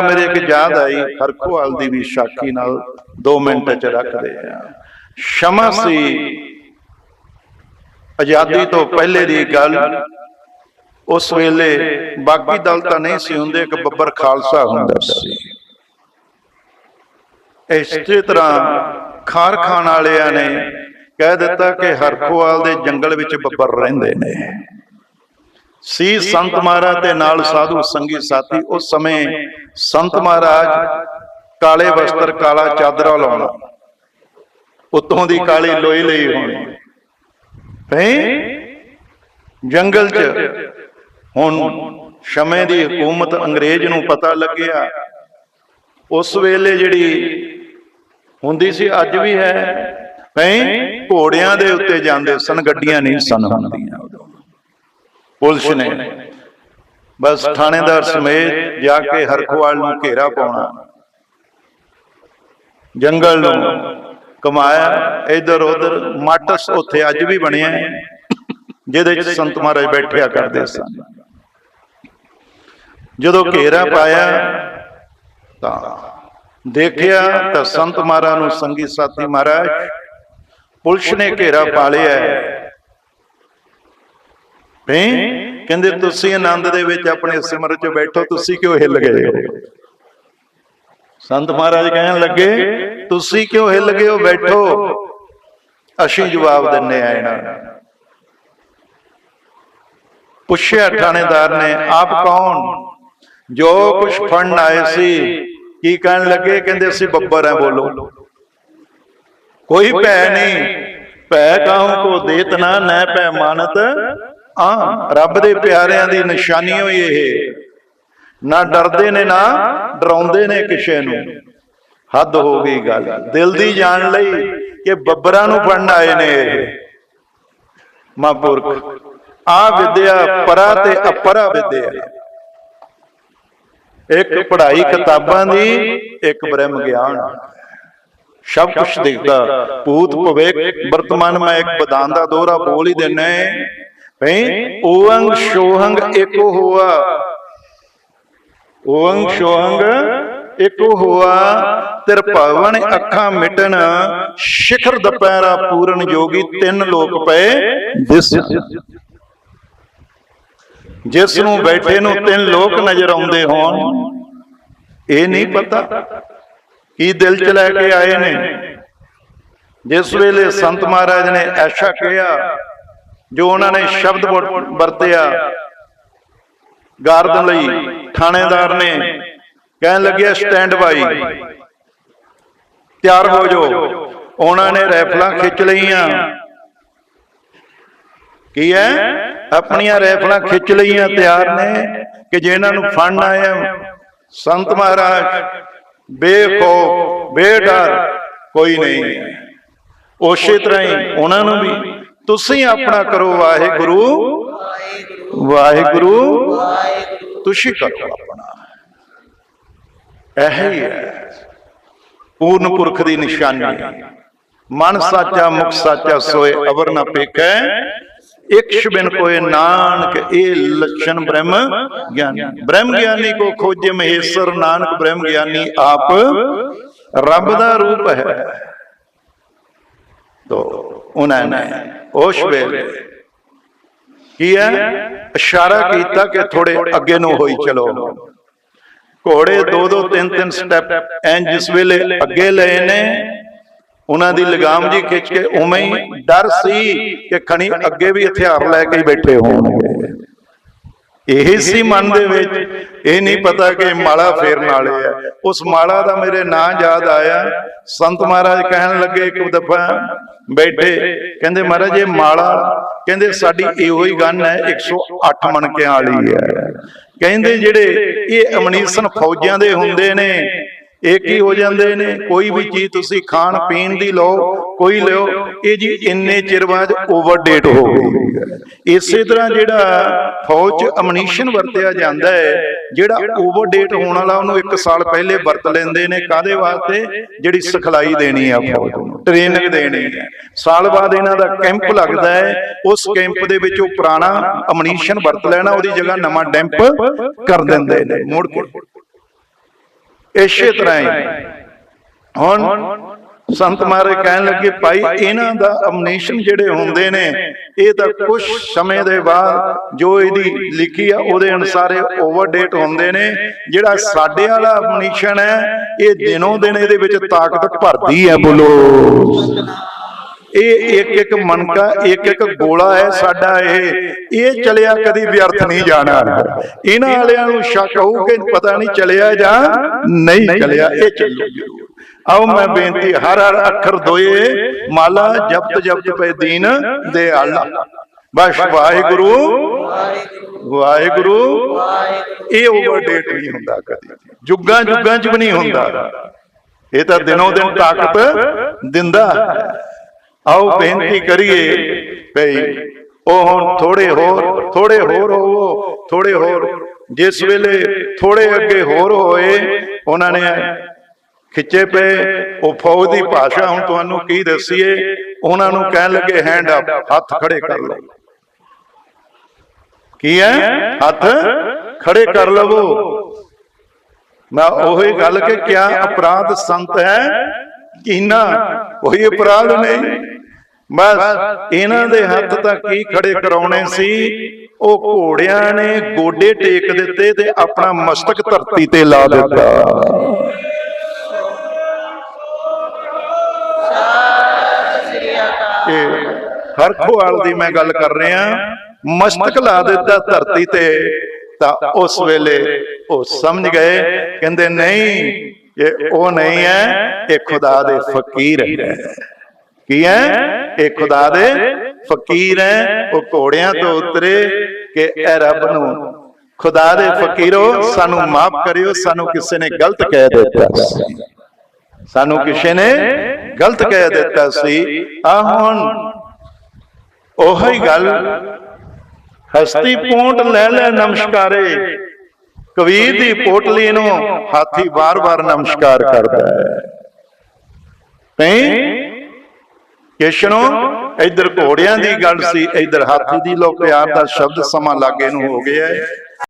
ਦੁਆਰਾ ਮੇਰੇ ਇੱਕ ਯਾਦ ਆਈ ਹਰਖੋਵਾਲ ਦੀ ਵੀ ਸਾਖੀ ਨਾਲ 2 ਮਿੰਟ ਚ ਰੱਖਦੇ ਆ। ਸ਼ਮਾ ਸੀ ਆਜ਼ਾਦੀ ਤੋਂ ਪਹਿਲੇ ਦੀ ਗੱਲ। ਉਸ ਵੇਲੇ ਬਾਕੀ ਦਲ ਤਾਂ ਨਹੀਂ ਸੀ ਹੁੰਦੇ ਇੱਕ ਬੱਬਰ ਖਾਲਸਾ ਹੁੰਦਾ ਸੀ। ਇਸੇ ਤਰ੍ਹਾਂ ਖਾਰ ਖਾਨ ਵਾਲਿਆਂ ਨੇ ਕਹਿ ਦਿੱਤਾ ਕਿ ਹਰਖੋਵਾਲ ਦੇ ਜੰਗਲ ਵਿੱਚ ਬੱਬਰ ਰਹਿੰਦੇ ਨੇ। ਸੀ ਸੰਤ ਮਹਾਰਾਜ ਦੇ ਨਾਲ ਸਾਧੂ ਸੰਗੀ ਸਾਥੀ ਉਸ ਸਮੇਂ ਸੰਤ ਮਹਾਰਾਜ ਕਾਲੇ ਵਸਤਰ ਕਾਲਾ ਚਾਦਰਾ ਲਾਉਣਾ। ਉਤੋਂ ਦੀ ਕਾਲੀ ਲੋਈ ਲਈ ਹੋਣੀ। ਹੈ? ਜੰਗਲ 'ਚ। ਹੁਣ ਸ਼ਮੇ ਦੀ ਹਕੂਮਤ ਅੰਗਰੇਜ਼ ਨੂੰ ਪਤਾ ਲੱਗਿਆ। ਉਸ ਵੇਲੇ ਜਿਹੜੀ ਹੁੰਦੀ ਸੀ ਅੱਜ ਵੀ ਹੈ। ਹੈ। ਘੋੜਿਆਂ ਦੇ ਉੱਤੇ ਜਾਂਦੇ ਸਨ ਗੱਡੀਆਂ ਨਹੀਂ ਸਨ। ਹੁੰਦੀਆਂ। ਪੁਲਿਸ ਨੇ ਬਸ ਥਾਣੇਦਾਰ ਸਮੇਤ ਜਾ ਕੇ ਹਰਖਵਾਲ ਨੂੰ ਘੇਰਾ ਪਾਉਣਾ। ਜੰਗਲ ਨੂੰ ਕਮਾਇਆ ਇਧਰ ਉਧਰ ਮਾਟਸ ਉੱਥੇ ਅੱਜ ਵੀ ਬਣਿਆ ਜਿਹਦੇ ਚ ਸੰਤ ਮਹਾਰਾਜ ਬੈਠਿਆ ਕਰਦੇ ਸਨ। ਜਦੋਂ ਘੇਰਾ ਪਾਇਆ ਤਾਂ ਦੇਖਿਆ ਤਾਂ ਸੰਤ ਮਹਾਰਾਜ ਨੂੰ ਸੰਗੀ ਸਾਥੀ ਮਹਾਰਾਜ ਪੁਲਿਸ ਨੇ ਘੇਰਾ ਪਾ ਲਿਆ ਹੈ? ਕਹਿੰਦੇ ਤੁਸੀਂ ਆਨੰਦ ਦੇ ਵਿੱਚ ਆਪਣੇ ਸਿਮਰ 'ਚ ਬੈਠੋ, ਤੁਸੀਂ ਕਿਉਂ ਹਿੱਲ ਗਏ ਹੋ? ਸੰਤ ਮਹਾਰਾਜ ਕਹਿਣ ਲੱਗੇ, ਤੁਸੀਂ ਕਿਉਂ ਹਿੱਲ ਗਏ ਹੋ? ਬੈਠੋ। ਅਸੀਂ ਜਵਾਬ ਦਿੰਨੇ ਆ ਇਹਨਾਂ ਨੂੰ। ਪੁੱਛਿਆ ਥਾਣੇਦਾਰ ਨੇ, ਆਪ ਕੌਣ? ਜੋ ਕੁਝ ਫੜਨ ਆਏ ਸੀ, ਕੀ ਕਹਿਣ ਲੱਗੇ? ਕਹਿੰਦੇ, ਅਸੀਂ ਬੱਬਰ ਹੈ ਬੋਲੋ। ਕੋਈ ਭੈ ਨਹੀਂ। ਭੈ ਕਾਹੂ ਕੋ ਦੇਤ ਨਾ, ਨੈ ਭੈ ਮਾਨਤ। ਆ ਰੱਬ ਦੇ ਪਿਆਰਿਆਂ ਦੀ ਨਿਸ਼ਾਨੀ ਹੋਈ ਇਹ। ਨਾ ਡਰਦੇ ਨੇ, ਨਾ ਡਰਾਉਂਦੇ ਨੇ ਕਿਸੇ ਨੂੰ। ਹੱਦ ਹੋ ਗਈ ਗੱਲ। ਦਿਲ ਦੀ ਜਾਣ ਲਈ ਕਿ ਬੱਬਰਾਂ ਨੂੰ ਫੜਨ ਆਏ ਨੇ ਇਹ। ਮਹਾਂਪੁਰਖ ਆ ਵਿਦਿਆ ਪਰਾ ਤੇ ਅਪਰਾ ਵਿਦਿਆ। ਇੱਕ ਪੜ੍ਹਾਈ ਕਿਤਾਬਾਂ ਦੀ, ਇੱਕ ਬ੍ਰਹਮ ਗਿਆਨ। ਸਭ ਕੁਝ ਦੇਖਦਾ। ਭੂਤ ਭਵਿੱਖ, ਵਰਤਮਾਨ ਮੈਂ ਇੱਕ ਬਦਾਨ ਦਾ ਦੋਹਰਾ ਬੋਲ ਹੀ ਦਿੰਨਾ ਹੈ ਓੰਗ ਸ਼ੋਹੰਗ ਏਕੋ ਹੋਆ। ਓੰਗ ਸ਼ੋਹੰਗ ਏਕੋ ਹੋਆ। ਤਿਰ ਭਵਨ ਅੱਖਾਂ ਮਿਟਣ। ਸ਼ਿਖਰ ਦਪੈਰਾ ਪੂਰਨ ਜੋਗੀ ਤਿੰਨ ਲੋਕ ਪਏ ਦਿਸ। ਜਿਸ ਨੂੰ ਬੈਠੇ ਨੂੰ ਤਿੰਨ ਲੋਕ ਨਜ਼ਰ ਆਉਂਦੇ ਹੋਣ। ਇਹ ਨਹੀਂ ਪਤਾ ਕੀ ਦਿਲ ਚ ਲੈ ਕੇ ਆਏ ਨੇ। ਜਿਸ ਵੇਲੇ ਸੰਤ ਮਹਾਰਾਜ ਨੇ ਐਸਾ ਕਿਹਾ ਜੋ ਉਹਨਾਂ ਨੇ ਸ਼ਬਦ ਵਰ- ਵਰਤਿਆ ਗਾਰਦ ਲਈ ਥਾਣੇਦਾਰ ਨੇ ਕਹਿਣ ਲੱਗਿਆ ਸਟੈਂਡ ਬਾਈ ਤਿਆਰ ਹੋ ਜਾਓ। ਉਹਨਾਂ ਨੇ ਰਾਈਫਲਾਂ ਖਿੱਚ ਲਈਆਂ। ਕੀ ਹੈ? ਆਪਣੀਆਂ ਰਾਈਫਲਾਂ ਖਿੱਚ ਲਈਆਂ, ਤਿਆਰ ਨੇ ਕਿ ਜੇ ਇਹਨਾਂ ਨੂੰ ਫੜਨ ਆਇਆ ਸੰਤ ਮਹਾਰਾਜ, ਬੇਖੌਫ, ਬੇਡਰ, ਕੋਈ ਨਹੀਂ। ਉਸੇ ਤਰ੍ਹਾਂ ਹੀ ਉਹਨਾਂ ਨੂੰ ਵੀ ਤੁਸੀਂ ਆਪਣਾ ਕਰੋ ਵਾਹਿਗੁਰੂ। ਵਾਹਿਗੁਰੂ। ਤੁਸੀਂ ਕਰੋ ਆਪਣਾ। ਇਹ ਹੀ। ਹੈ ਪੂਰਨ ਪੁਰਖ ਦੀ ਨਿਸ਼ਾਨੀ। ਮਨ ਸਾਚਾ ਮੁਖ ਸਾਚਾ ਸੋਏ ਅਵਰ ਨਾ ਪੇਖੈ ਇਕਸ਼ ਬਿਨ ਕੋਏ ਨਾਨਕ ਇਹ ਲਛਣ ਬ੍ਰਹਮ ਗਿਆਨੀ। ਬ੍ਰਹਮ ਗਿਆਨੀ ਕੋ ਖੋਜੇ ਮਹੇਸ਼ਰ ਨਾਨਕ ਬ੍ਰਹਮ ਗਿਆਨੀ ਆਪ ਰੱਬ ਦਾ ਰੂਪ ਹੈ। ਤੋ ਉਹਨਾਂ ਨੇ। ਉਸ ਵੇਲੇ ਕੀ ਹੈ? ਇਸ਼ਾਰਾ ਕੀਤਾ ਕਿ ਥੋੜੇ ਅੱਗੇ ਨੂੰ ਹੋਈ ਚਲੋ। ਘੋੜੇ ਦੋ ਦੋ ਤਿੰਨ ਤਿੰਨ ਸਟੈਪ ਐਂ ਜਿਸ ਵੇਲੇ ਅੱਗੇ ਲਏ ਨੇ ਉਹਨਾਂ ਦੀ ਲਗਾਮ ਜੀ ਖਿੱਚ ਕੇ ਉਵੇਂ ਹੀ ਡਰ ਸੀ ਕਿ ਖਣੀ ਅੱਗੇ ਵੀ ਹਥਿਆਰ ਲੈ ਕੇ ਬੈਠੇ ਹੋਣਗੇ। ਇਹ ਸੀ ਮਨ ਦੇ ਵਿੱਚ। ਇਹ ਨਹੀਂ ਪਤਾ ਕਿ ਮਾਲਾ ਫੇਰਨ ਵਾਲੇ ਆ। ਉਸ ਮਾਲਾ ਦਾ ਮੇਰੇ ਨਾਂ ਯਾਦ ਆਇਆ। ਸੰਤ ਮਹਾਰਾਜ ਕਹਿਣ ਲੱਗੇ ਇੱਕ ਦਫਾ ਬੈਠੇ। ਕਹਿੰਦੇ ਮਹਾਰਾਜ ਇਹ ਮਾਲਾ ਕਹਿੰਦੇ ਸਾਡੀ ਇਹੋ ਹੀ ਗੰਨ ਹੈ। 108 ਮਣਕਿਆਂ ਵਾਲੀ ਹੈ। ਕਹਿੰਦੇ ਜਿਹੜੇ ਇਹ ਅਮਨੀਸਨ ਫੌਜਾਂ ਦੇ ਹੁੰਦੇ ਨੇ। ਇਹ ਕੀ ਹੋ ਜਾਂਦੇ ਨੇ, ਕੋਈ ਵੀ ਚੀਜ਼ ਤੁਸੀਂ ਖਾਣ, ਪੀਣ ਦੀ ਲਓ, ਕੋਈ ਲਿਓ, ਇਹ ਜੀ ਇੰਨੇ ਚਿਰ ਬਾਅਦ ਓਵਰਡੇਟ ਹੋ ਗਈ। ਇਸੇ ਤਰ੍ਹਾਂ ਜਿਹੜਾ ਫੌਜ ਚ ਅਮਨੀਸ਼ਨ ਵਰਤਿਆ ਜਾਂਦਾ ਹੈ, ਜਿਹੜਾ ਓਵਰਡੇਟ ਹੋਣ ਵਾਲਾ ਉਹਨੂੰ 1 ਸਾਲ ਪਹਿਲੇ ਵਰਤ ਲੈਂਦੇ ਨੇ ਕਾਦੇ ਵਾਸਤੇ? ਜਿਹੜੀ ਸਿਖਲਾਈ ਦੇਣੀ ਆ ਫੌਜ ਨੂੰ ਟ੍ਰੇਨਿੰਗ ਦੇਣੀ ਹੈ ਸਾਲ ਬਾਅਦ ਇਹਨਾਂ ਦਾ ਕੈਂਪ ਲੱਗਦਾ ਹੈ, ਉਸ ਕੈਂਪ ਦੇ ਵਿੱਚ ਉਹ ਪੁਰਾਣਾ ਅਮਨੀਸ਼ਨ ਵਰਤ ਲੈਣਾ, ਉਹਦੀ ਜਗ੍ਹਾ ਨਵਾਂ ਡੈਂਪ ਕਰ ਦਿੰਦੇ ਨੇ, ਮੁੜ ਕੇ। ਇਸੇ ਤਰ੍ਹਾਂ ਹੀ। ਹੁਣ ਸੰਤ ਮਹਾਰਾਜ ਕਹਿਣ ਲੱਗੇ ਭਾਈ ਇਹਨਾਂ ਦਾ ਅਮਨੀਸ਼ਨ ਜਿਹੜੇ ਹੁੰਦੇ ਨੇ ਇਹ ਤਾਂ ਕੁਝ ਸਮੇਂ ਦੇ ਬਾਅਦ ਜੋ ਇਹਦੀ ਲਿਖੀ ਆ ਉਹਦੇ ਅਨੁਸਾਰ ਇਹ ਓਵਰਡੇਟ ਹੁੰਦੇ ਨੇ ਜਿਹੜਾ ਸਾਡੇ ਵਾਲਾ ਅਮਨੀਸ਼ਨ ਹੈ ਇਹ ਦਿਨੋਂ ਦਿਨ ਇਹਦੇ ਵਿੱਚ ਤਾਕਤ ਭਰਦੀ ਹੈ। ਬੋਲੋ। ਇਹ ਇੱਕ ਇੱਕ ਮਨਕਾ ਇੱਕ ਇੱਕ ਗੋਲਾ ਹੈ ਸਾਡਾ ਇਹ। ਇਹ ਚਲਿਆ ਕਦੀ ਵਿਅਰਥ ਨਹੀਂ ਜਾਣਾ। ਇਹਨਾਂ ਵਾਲਿਆਂ ਨੂੰ ਸ਼ੱਕ ਹੋਊ ਕਿ ਪਤਾ ਨਹੀਂ ਚਲਿਆ ਜਾਂ ਨਹੀਂ ਚਲਿਆ। ਇਹ ਚੱਲੂ। ਜ਼ਰੂਰ ਆਓ ਮੈਂ ਬੇਨਤੀ, ਹਰ ਹਰ ਅੱਖਰ ਦੋਏ, ਮਾਲਾ ਜਪਤ ਜਪਤ ਪਏ ਦੀਨ ਦੇ ਆਲਾ ਬਸ ਵਾਹਿਗੁਰੂ ਵਾਹਿਗੁਰੂ। ਇਹ ਓਵਰਡੇਟ ਨਹੀਂ ਹੁੰਦਾ ਕਦੀ। ਜੁਗਾਂ ਜੁਗਾਂ ਚ ਵੀ ਨਹੀਂ ਹੁੰਦਾ। ਇਹ ਤਾਂ ਦਿਨੋਂ ਦਿਨ ਤਾਕਤ ਦਿੰਦਾ। ਆਓ ਬੇਨਤੀ ਕਰੀਏ ਭਈ ਉਹ ਹੁਣ ਥੋੜੇ ਹੋਰ ਥੋੜੇ ਹੋਰ ਹੋਵੋ ਥੋੜੇ ਹੋਰ। ਜਿਸ ਵੇਲੇ ਥੋੜੇ ਅੱਗੇ ਹੋਰ ਹੋਏ ਉਹਨਾਂ ਨੇ ਖਿੱਚੇ ਪਏ ਉਹ ਫੌਜ ਦੀ ਭਾਸ਼ਾ ਹੁਣ ਤੁਹਾਨੂੰ ਕੀ ਦੱਸੀਏ ਉਹਨਾਂ ਨੂੰ ਕਹਿਣ ਲੱਗੇ ਹੈਂਡ ਅਪ ਹੱਥ ਖੜੇ ਕਰ ਲਓ। ਕੀ ਹੈ? ਹੱਥ ਖੜੇ ਕਰ ਲਵੋ। ਮੈਂ ਉਹੀ ਗੱਲ ਕਿ ਕਿਆ ਅਪਰਾਧ ਸੰਤ ਹੈ ਕੀਨਾ ਕੋਈ ਅਪਰਾਧ ਨਹੀਂ। ਬਸ ਇਹਨਾਂ ਦੇ ਹੱਥ ਤਾਂ ਕੀ ਖੜੇ ਕਰਾਉਣੇ ਸੀ? ਉਹ ਘੋੜਿਆਂ ਨੇ ਗੋਡੇ ਟੇਕ ਦਿੱਤੇ ਤੇ ਆਪਣਾ ਮਸਤਕ ਧਰਤੀ ਤੇ ਲਾ ਦਿੱਤਾ। ਹਰਖੋਵਾਲ ਦੀ ਮੈਂ ਗੱਲ ਕਰ ਰਿਹਾ ਮਸਤਕ ਲਾ ਦਿੱਤਾ ਧਰਤੀ ਤੇ। ਤਾਂ। ਉਸ ਵੇਲੇ ਉਹ ਸਮਝ ਗਏ ਕਹਿੰਦੇ ਨਹੀਂ ਇਹ ਉਹ ਨਹੀਂ ਹੈ ਇਹ ਖੁਦਾ ਦੇ ਫਕੀਰ ਹੈ। ਕੀ ਹੈ? ਇਹ ਖੁਦਾ ਦੇ ਫਕੀਰ ਹੈ। ਉਹ ਘੋੜਿਆਂ ਤੋਂ ਉਤਰੇ ਕਿ ਇਹ ਰੱਬ ਨੂੰ ਖੁਦਾ ਦੇ ਫਕੀਰੋ ਸਾਨੂੰ ਮਾਫ ਕਰਿਓ ਸਾਨੂੰ ਕਿਸੇ ਨੇ ਗਲਤ ਕਹਿ ਦਿੱਤਾ ਸੀ। ਸਾਨੂੰ ਕਿਸੇ ਨੇ ਗਲਤ ਕਹਿ ਦਿੱਤਾ ਸੀ। ਆ ਹੁਣ ਉਹੀ ਗੱਲ ਹਸਤੀ ਪੂੰਟ ਲੈ ਲੈ ਨਮਸਕਾਰੇ। ਕਬੀਰ ਦੀ ਪੋਟਲੀ ਨੂੰ ਹਾਥੀ ਵਾਰ-ਵਾਰ ਨਮਸਕਾਰ ਕਰਦਾ ਹੈ। ਨਹੀਂ ਕਿਸ਼ਨੋ, ਇੱਧਰ ਘੋੜਿਆਂ ਦੀ ਗੱਲ ਸੀ, ਇੱਧਰ ਹਾਥੀ ਦੀ ਲੋ ਪਿਆਰ ਦਾ ਸ਼ਬਦ ਸਮਾਂ ਲਾਗੇ ਨੂੰ ਹੋ ਗਿਆ ਹੈ।